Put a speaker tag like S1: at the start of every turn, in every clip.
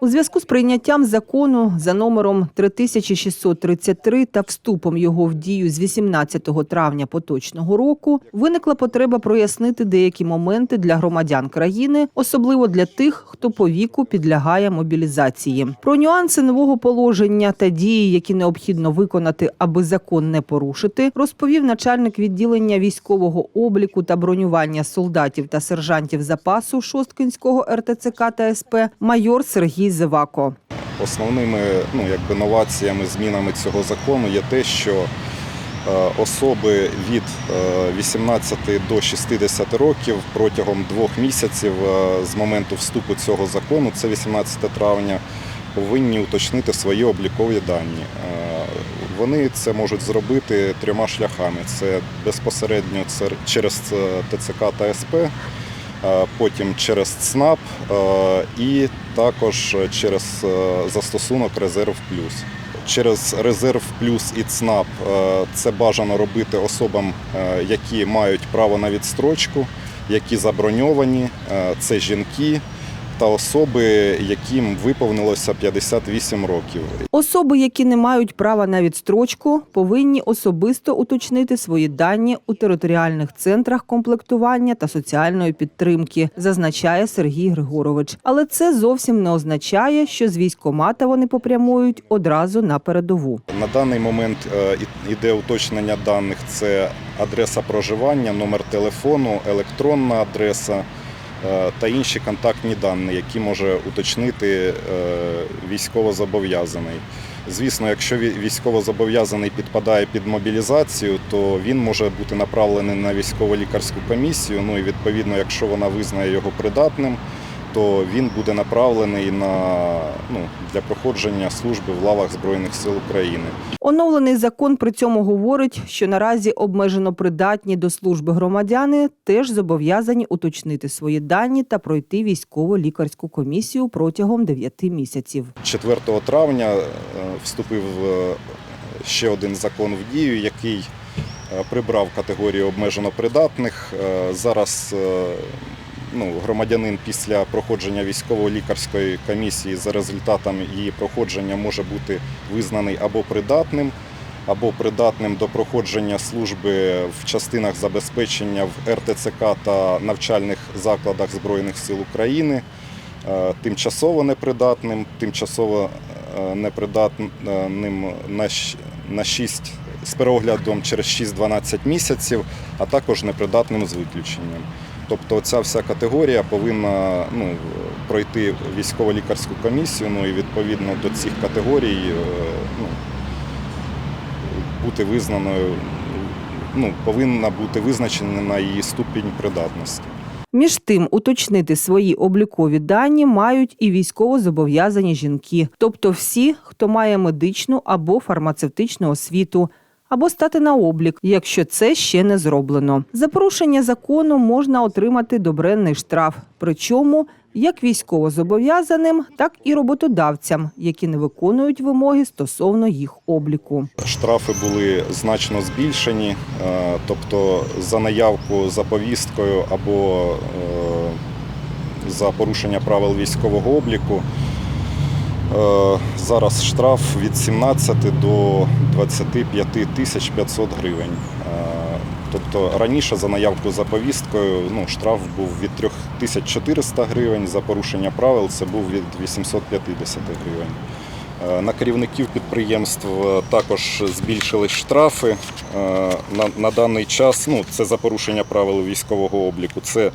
S1: У зв'язку з прийняттям закону за номером 3633 та вступом його в дію з 18 травня поточного року виникла потреба прояснити деякі моменти для громадян країни, особливо для тих, хто по віку підлягає мобілізації. Про нюанси нового положення та дії, які необхідно виконати, аби закон не порушити, розповів начальник відділення військового обліку та бронювання солдатів та сержантів запасу Шосткинського РТЦК та СП майор Сергій Зевако.
S2: Основними ну, якби, новаціями, змінами цього закону є те, що е, особи від е, 18 до 60 років протягом двох місяців е, з моменту вступу цього закону, це 18 травня, повинні уточнити свої облікові дані. Е, Вони це можуть зробити трьома шляхами: це безпосередньо через е, ТЦК та СП, е, потім через ЦНАП е, і також через е, застосунок Резерв Плюс. Через Резерв Плюс і ЦНАП е, це бажано робити особам, е, які мають право на відстрочку, які заброньовані, е, це жінки та особи, яким виповнилося 58 років.
S1: Особи, які не мають права на відстрочку, повинні особисто уточнити свої дані у територіальних центрах комплектування та соціальної підтримки, зазначає Сергій Григорович. Але це зовсім не означає, що з військкомата вони попрямують одразу на передову.
S2: На даний момент е, іде уточнення даних: це адреса проживання, номер телефону, електронна адреса та інші контактні дані, які може уточнити е, військовозобов'язаний. Звісно, якщо військовозобов'язаний підпадає під мобілізацію, то він може бути направлений на військово-лікарську комісію. Ну і відповідно, якщо вона визнає його придатним, то він буде направлений на ну, для проходження служби в лавах Збройних сил України.
S1: Оновлений закон при цьому говорить, що наразі обмежено придатні до служби громадяни теж зобов'язані уточнити свої дані та пройти військово-лікарську комісію протягом 9 місяців.
S2: 4 травня е, вступив е, ще один закон в дію, який е, прибрав категорію обмежено придатних. Зараз ну, громадянин після проходження військово-лікарської комісії за результатами її проходження може бути визнаний або придатним, або придатним до проходження служби в частинах забезпечення в РТЦК та навчальних закладах Збройних сил України е, тимчасово непридатним, тимчасово е, непридатним на на 6 з переоглядом через 6-12 місяців, а також непридатним з виключенням. Тобто ця вся категорія повинна ну, пройти військово-лікарську комісію, ну і відповідно до цих категорій е, ну, бути визнаною, ну, повинна бути визначена її ступінь придатності.
S1: Між тим, уточнити свої облікові дані мають і військовозобов'язані жінки, тобто всі, хто має медичну або фармацевтичну освіту. Або стати на облік, якщо це ще не зроблено. За порушення закону можна отримати добренний штраф, причому як військовозобов'язаним, так і роботодавцям, які не виконують вимоги стосовно їх обліку.
S2: Штрафи були значно збільшені, е, тобто за наявку за повісткою або е, за порушення правил військового обліку. Е, Зараз штраф від 17 до 25 тисяч 500 гривень. Е, Тобто раніше за наявку за повісткою ну, штраф був від 3400 гривень, за порушення правил це був від 850 гривень. Е, На керівників підприємств також збільшились штрафи. На, на даний час ну, це за порушення правил військового обліку. Це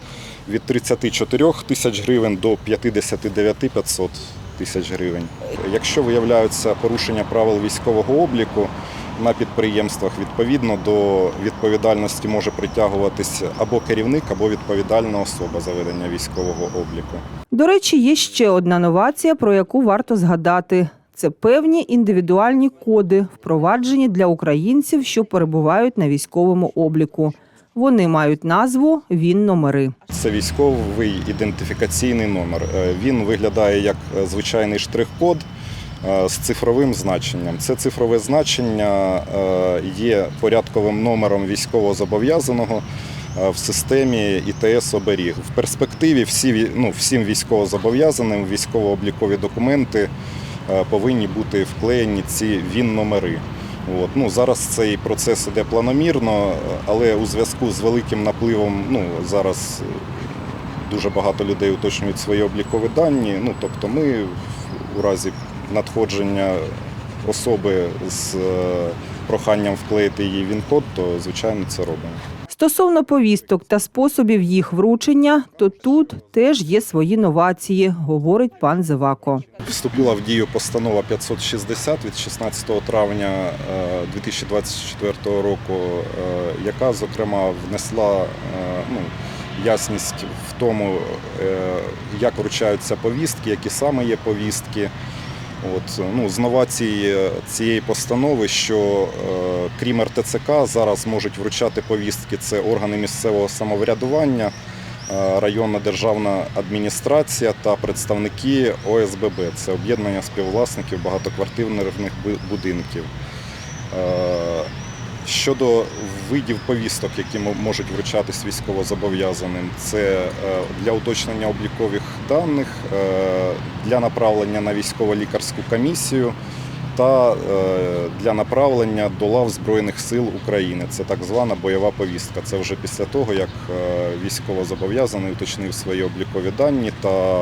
S2: від 34 тисяч гривень до 59 500 тисяч гривень. Якщо виявляються порушення правил військового обліку на підприємствах, відповідно до відповідальності може притягуватись або керівник, або відповідальна особа за ведення військового обліку.
S1: До речі, є ще одна новація, про яку варто згадати. Це певні індивідуальні коди, впроваджені для українців, що перебувають на військовому обліку. Вони мають назву ВІН-номери.
S2: Це військовий ідентифікаційний номер. Е, Він виглядає як е, звичайний штрих-код е, з цифровим значенням. Це цифрове значення є порядковим номером військовозобов'язаного. в системі ІТС оберіг. В перспективі всі, ну, всім військовозобов'язаним військово-облікові документи повинні бути вклеєні ці ВІН-номери. От. Ну, зараз цей процес іде планомірно, але у зв'язку з великим напливом ну, зараз е, дуже багато людей уточнюють свої облікові дані. Ну, тобто ми у разі надходження особи з е, проханням вклеїти її він-код, то звичайно це робимо.
S1: Стосовно повісток та способів їх вручення, то тут теж є свої новації, говорить пан Зевако.
S2: Вступила в дію постанова 560 від 16 травня е, 2024 року, е, яка, зокрема, внесла е, ну, ясність в тому, е, як вручаються повістки, які саме є повістки. От, ну, з новацій цієї постанови, що е, крім РТЦК зараз можуть вручати повістки це органи місцевого самоврядування, е, районна державна адміністрація та представники ОСББ. Це об'єднання співвласників багатоквартирних бу- будинків. Е, Щодо видів повісток, які можуть вручатись військовозобов'язаним, це е, для уточнення облікових даних, е, для направлення на військово-лікарську комісію та е, для направлення до лав Збройних сил України. Це так звана бойова повістка. Це вже після того, як військовозобов'язаний уточнив свої облікові дані та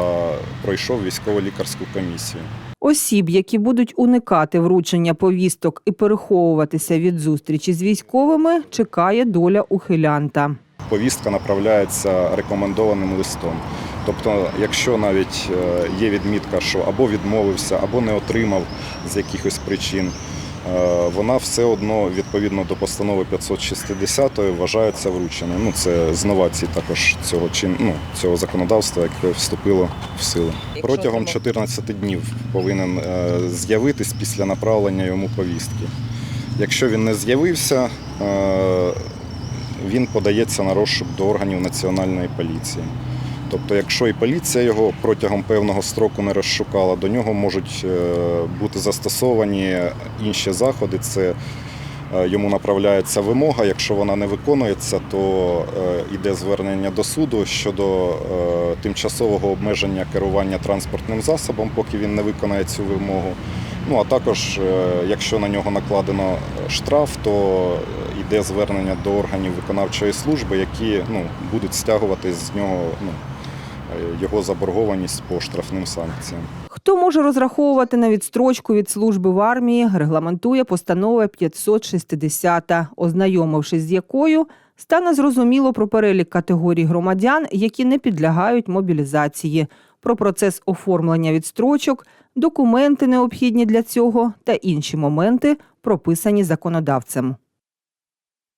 S2: пройшов військово-лікарську комісію.
S1: Осіб, які будуть уникати вручення повісток і переховуватися від зустрічі з військовими, чекає доля ухилянта.
S2: повістка направляється рекомендованим листом. Тобто, якщо навіть е, є відмітка, що або відмовився, або не отримав з якихось причин, вона все одно відповідно до постанови 560 вважається врученою. Ну це з новацій також цього чин, ну, цього законодавства, яке вступило в силу. Протягом 14 днів повинен е, з'явитись після направлення йому повістки. Якщо він не з'явився, е, він подається на розшук до органів національної поліції. Тобто, якщо і поліція його протягом певного строку не розшукала, до нього можуть е, бути застосовані інші заходи. Це е, йому направляється вимога. Якщо вона не виконується, то е, йде звернення до суду щодо е, тимчасового обмеження керування транспортним засобом, поки він не виконає цю вимогу. Ну а також, е, якщо на нього накладено штраф, то йде звернення до органів виконавчої служби, які ну, будуть стягувати з нього ну, е, його заборгованість по штрафним санкціям.
S1: Хто може розраховувати на відстрочку від служби в армії, регламентує постанова 560, ознайомившись з якою стане зрозуміло про перелік категорій громадян, які не підлягають мобілізації, про процес оформлення відстрочок, документи необхідні для цього та інші моменти, прописані законодавцем.